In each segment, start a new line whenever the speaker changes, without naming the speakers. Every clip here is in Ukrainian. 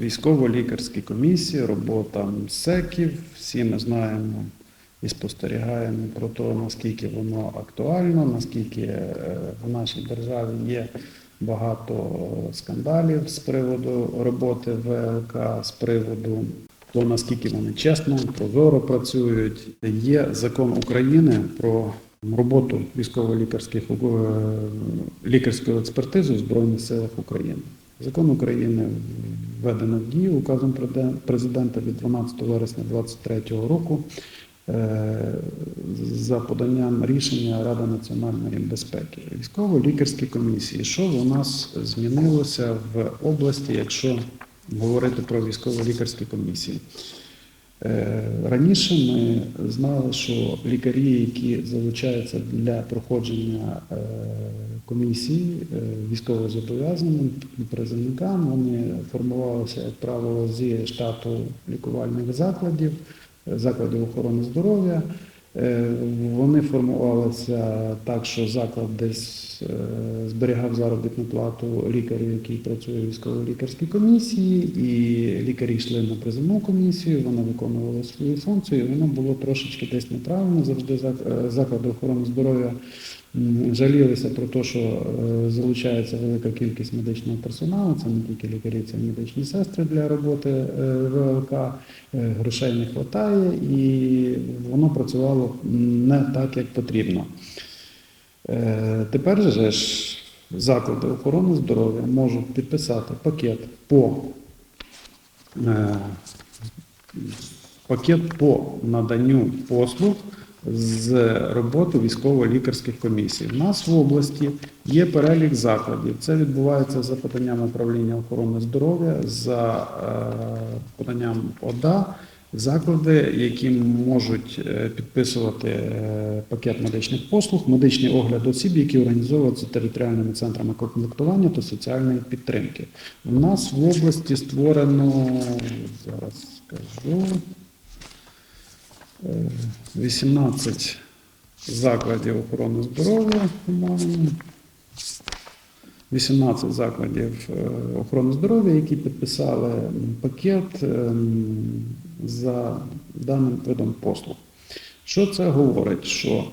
військово-лікарські комісії, робота МСЕКів. Всі ми знаємо і спостерігаємо про те, наскільки воно актуально, наскільки е, в нашій державі є багато скандалів з приводу роботи ВЛК, з приводу того, наскільки вони чесно, прозоро працюють. Є закон України про роботу військово-лікарських е, лікарської експертизи в Збройних силах України. Закон України введено в дію указом президента від 12 вересня 2023 року е, за поданням рішення Ради національної безпеки. Військово-лікарські комісії. Що у нас змінилося в області, якщо говорити про військово-лікарські комісії? Е, Раніше ми знали, що лікарі, які залучаються для проходження е, комісії е, військовозобов'язаним призовникам, вони формувалися, як правило, зі штату лікувальних закладів, закладів охорони здоров'я. Е, Вони формувалися так, що заклад десь е, зберігав заробітну плату лікарів, який працює в військово-лікарській комісії, і лікарі йшли на призовну комісію, вона виконувала свою функцію, і воно було трошечки десь неправильно. Завжди е, заклади охорони здоров'я жалілися про те, що е, залучається велика кількість медичного персоналу, це не тільки лікарі, це медичні сестри для роботи е, ВЛК, е, грошей не вистачає, і воно працювало не так, як потрібно. Тепер же ж заклади охорони здоров'я можуть підписати пакет по пакет по наданню послуг з роботи військово-лікарських комісій. У нас в області є перелік закладів. Це відбувається за поданням управління охорони здоров'я, за е, поданням ОДА. Заклади, які можуть е, підписувати е, пакет медичних послуг, медичний огляд осіб, які організовуються територіальними центрами комплектування та соціальної підтримки. У нас в області створено зараз скажу. Е, 18 закладів охорони здоров'я, по-моєму. 18 закладів е, охорони здоров'я, які підписали пакет ем, за даним видом послуг. Що це говорить? Що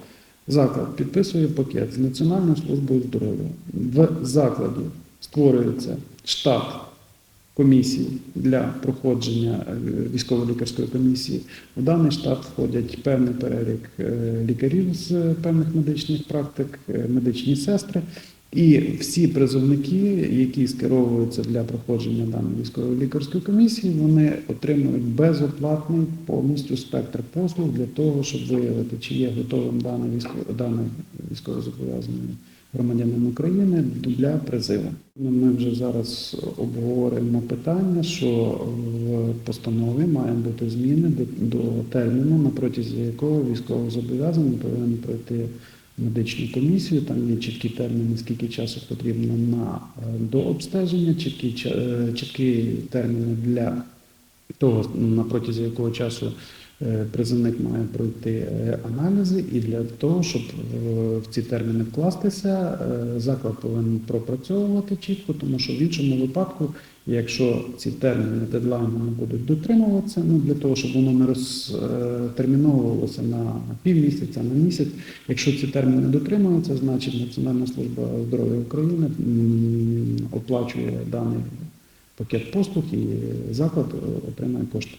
заклад підписує пакет з Національною службою здоров'я. В закладі створюється штат комісії для проходження е, військово-лікарської комісії. У даний штат входять певний перелік е, лікарів з певних медичних практик, е, медичні сестри. І всі призовники, які скеровуються для проходження даної військової лікарської комісії, вони отримують безоплатний повністю спектр послуг для того, щоб виявити, чи є готовим даний військово даний військовозобов'язаний громадянин України для призиву. Ну, Ми вже зараз обговорюємо питання, що в постанові має бути зміни до, до терміну, на протязі якого військовозобов'язаний повинен пройти медичну комісію. Там є чіткі терміни, скільки часу потрібно на е, дообстеження, чіткі, е, чіткі терміни для того, на протязі якого часу е, призовник має пройти е, аналізи, і для того, щоб е, в ці терміни вкластися, заклад повинен пропрацьовувати чітко, тому що в іншому випадку, якщо ці терміни дедлайну не будуть дотримуватися, ну для того, щоб воно не розтерміновувалося на півмісяця, на місяць, якщо ці терміни дотримуються, значить Національна служба здоров'я України оплачує даний пакет послуг і заклад е, отримає кошти.